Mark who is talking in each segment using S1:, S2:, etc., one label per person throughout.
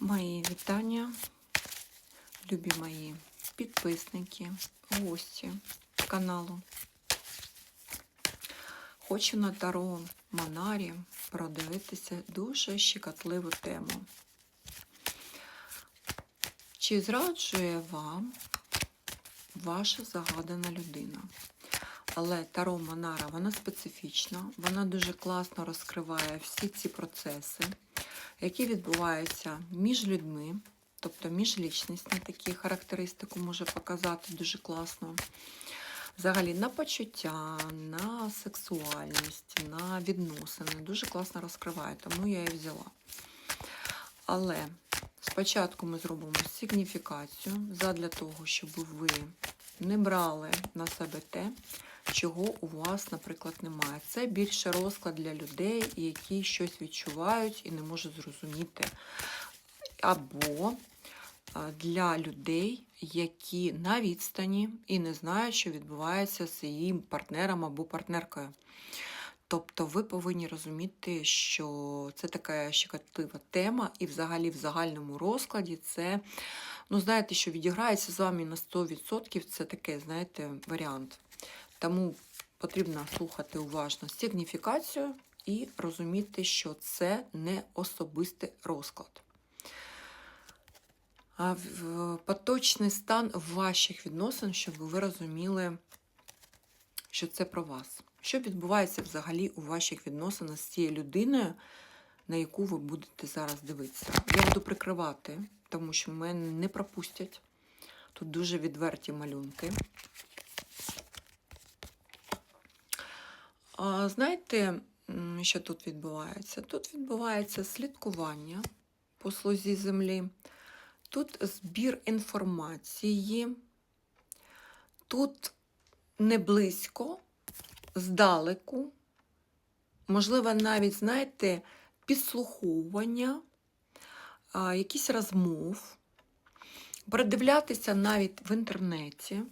S1: Мої вітання, любі мої підписники, гості каналу. Хочу на Таро Монарі продивитися дуже щекотливу тему. Чи зраджує вам ваша загадана людина? Але Таро Монара, вона специфічна, вона дуже класно розкриває всі ці процеси, які відбуваються між людьми, тобто міжлічнісні такі характеристику може показати дуже класно. Взагалі на почуття, на сексуальність, на відносини. Дуже класно розкриває, тому я її взяла. Але спочатку ми зробимо сигніфікацію задля того, щоб ви не брали на себе те, чого у вас, наприклад, немає. Це більше розклад для людей, які щось відчувають і не можуть зрозуміти. Або для людей, які на відстані і не знають, що відбувається з її партнером або партнеркою. Тобто ви повинні розуміти, що це така щекотлива тема, і взагалі в загальному розкладі це, ну, знаєте, що відіграється з вами на 100%, це таке, знаєте, варіант. Тому потрібно слухати уважно сигніфікацію і розуміти, що це не особистий розклад. А поточний стан ваших відносин, щоб ви розуміли, що це про вас. Що відбувається взагалі у ваших відносинах з цією людиною, на яку ви будете зараз дивитися? Я буду прикривати, тому що мене не пропустять. Тут дуже відверті малюнки. А, знаєте, що тут відбувається? Тут відбувається слідкування по слузі землі, тут збір інформації, тут не близько, здалеку, можливо, навіть, знаєте, підслуховування, якісь розмов, передивлятися навіть в інтернеті,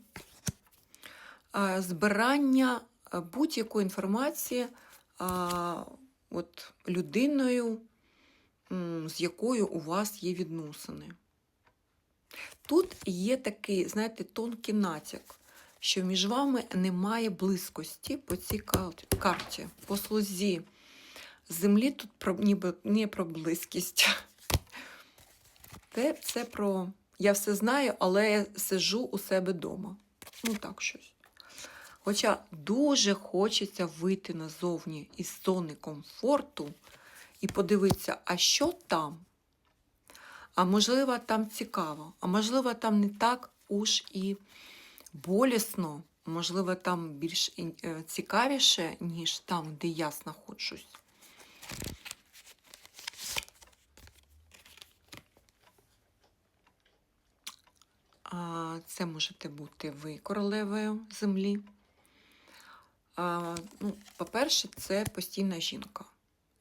S1: збирання а, будь-якої інформації а, от, людиною, з якою у вас є відносини. Тут є такий, знаєте, тонкий натяк, що між вами немає близькості по цій карті, по слузі землі тут про, ніби не про близькість. Це, це про я все знаю, але я сижу у себе вдома. Ну так щось. Хоча дуже хочеться вийти назовні із зони комфорту і подивитися, а що там? А можливо, там цікаво, а можливо, там не так уж і болісно, можливо, там більш е, цікавіше, ніж там, де я знаходжусь. Це можете бути ви королевою землі. Ну, По-перше, це постійна жінка.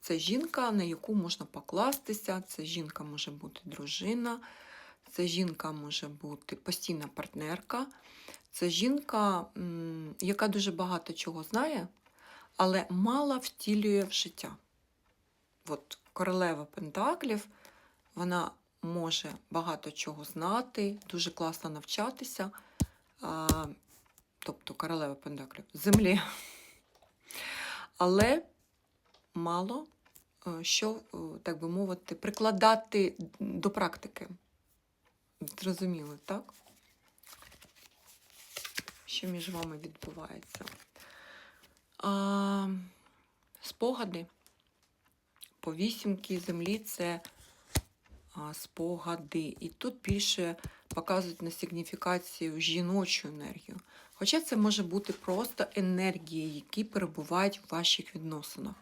S1: Це жінка, на яку можна покластися, це жінка може бути дружина, це жінка може бути постійна партнерка, це жінка, яка дуже багато чого знає, але мало втілює в життя. От королева Пентаклів, вона може багато чого знати, дуже класно навчатися. Тобто королева Пентаклів землі. Але мало е, що, е, так би мовити, прикладати до практики. Зрозуміло, так? Що між вами відбувається? А, спогади по вісімки землі це а, спогади. І тут більше показують на сигніфікацію жіночу енергію. Хоча це може бути просто енергії, які перебувають в ваших відносинах.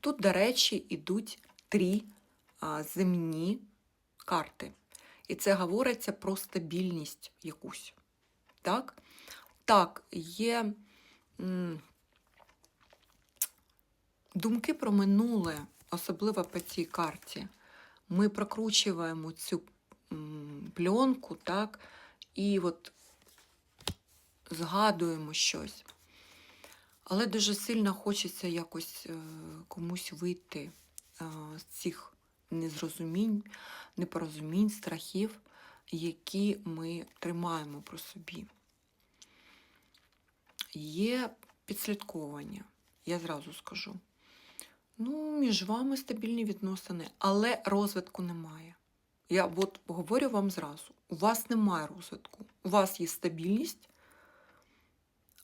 S1: Тут, до речі, йдуть три земні карти. І це говориться про стабільність якусь. Так, так є думки про минуле, особливо по цій карті. Ми прокручуємо цю пленку, так, і от згадуємо щось. Але дуже сильно хочеться якось е, комусь вийти е, з цих незрозумінь, непорозумінь, страхів, які ми тримаємо про собі. Є підслідковування, я зразу скажу. Ну, між вами стабільні відносини, але розвитку немає. Я от говорю вам зразу: у вас немає розвитку. У вас є стабільність,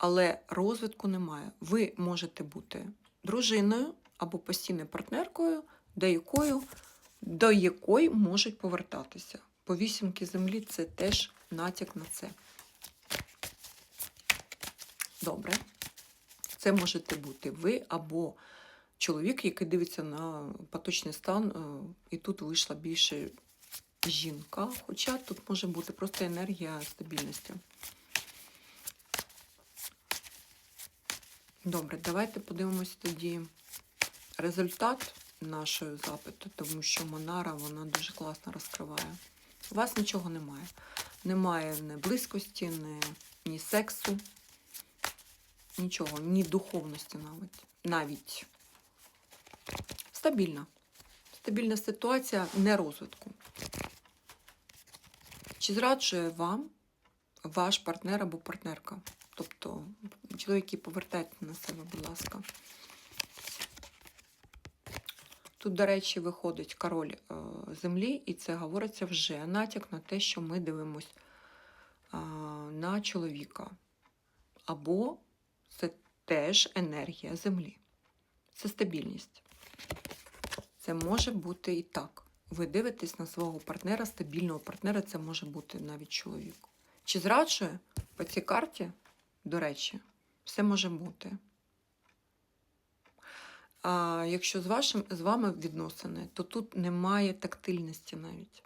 S1: але розвитку немає. Ви можете бути дружиною або постійною партнеркою, до якої, до якої можуть повертатися. По вісімки землі це теж натяк на це. Добре. Це можете бути ви або чоловік, який дивиться на поточний стан, е, і тут вийшла більше жінка, хоча тут може бути просто енергія стабільності. Добре, давайте подивимось тоді результат нашого запиту, тому що Монара вона дуже класно розкриває. У вас нічого немає. Немає ні близькості, ні, ні сексу, нічого, ні духовності навіть. навіть. Стабільна. Стабільна ситуація не розвитку. Чи зраджує вам ваш партнер або партнерка? Тобто, чоловіки, повертайте на себе, будь ласка. Тут, до речі, виходить король е, землі, і це говориться вже натяк на те, що ми дивимось е, на чоловіка. Або це теж енергія землі. Це стабільність. Це може бути і так. Ви дивитесь на свого партнера, стабільного партнера, це може бути навіть чоловік. Чи зраджує по цій карті, до речі, все може бути. А якщо з, вашим, з вами відносини, то тут немає тактильності навіть.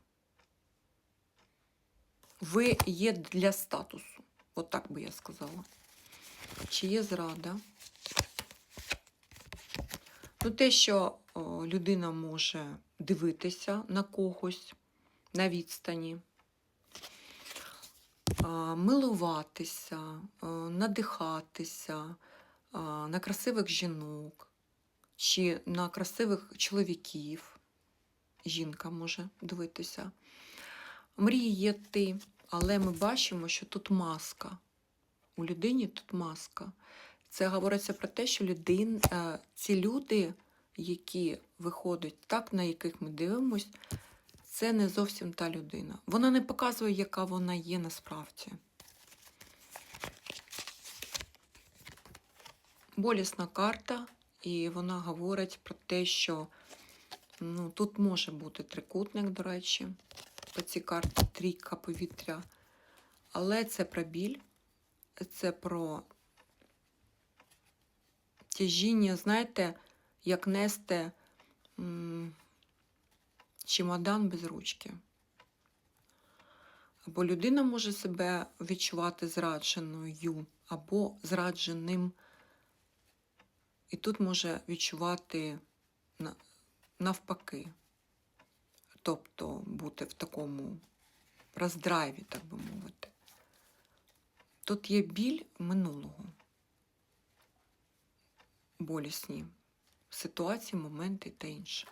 S1: Ви є для статусу, от так би я сказала. Чи є зрада? Ну, те, що людина може дивитися на когось на відстані, милуватися, надихатися на красивих жінок чи на красивих чоловіків. Жінка може дивитися. Мріяти, але ми бачимо, що тут маска. У людині тут маска. Це говориться про те, що людин, е, ці люди, які виходять так, на яких ми дивимось, це не зовсім та людина. Вона не показує, яка вона є насправді. Болісна карта, і вона говорить про те, що ну, тут може бути трикутник, до речі, по цій карті трійка повітря. Але це про біль, це про тяжіння, знаєте, як нести чемодан без ручки. Або людина може себе відчувати зрадженою, або зрадженим. І тут може відчувати навпаки. Тобто бути в такому роздрайві, так би мовити. Тут є біль минулого болісні ситуації, моменти та інше.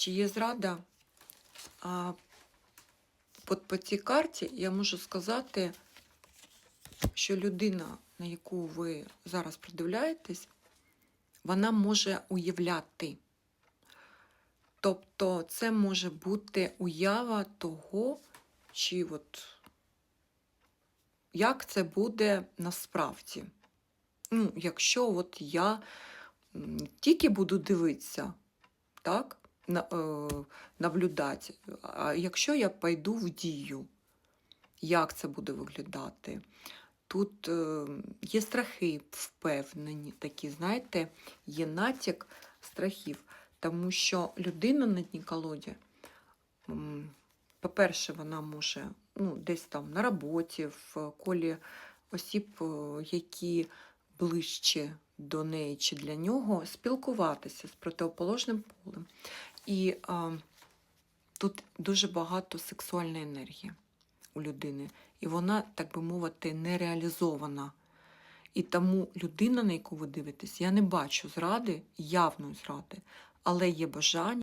S1: Чи є зрада? А от по цій карті я можу сказати, що людина, на яку ви зараз придивляєтесь, вона може уявляти. Тобто це може бути уява того, чи от як це буде насправді. Ну, якщо от я тільки буду дивитися, так, наблюдати, а якщо я пойду в дію, як це буде виглядати? Тут е, є страхи впевнені, такі, знаєте, є натяк страхів, тому що людина на дні колоді, по-перше, вона може ну, десь там на роботі, в колі осіб, е, які ближче до неї чи для нього, спілкуватися з противоположним полем. І а, тут дуже багато сексуальної енергії у людини. І вона, так би мовити, не реалізована. І тому людина, на яку ви дивитесь, я не бачу зради, явної зради, але є бажання.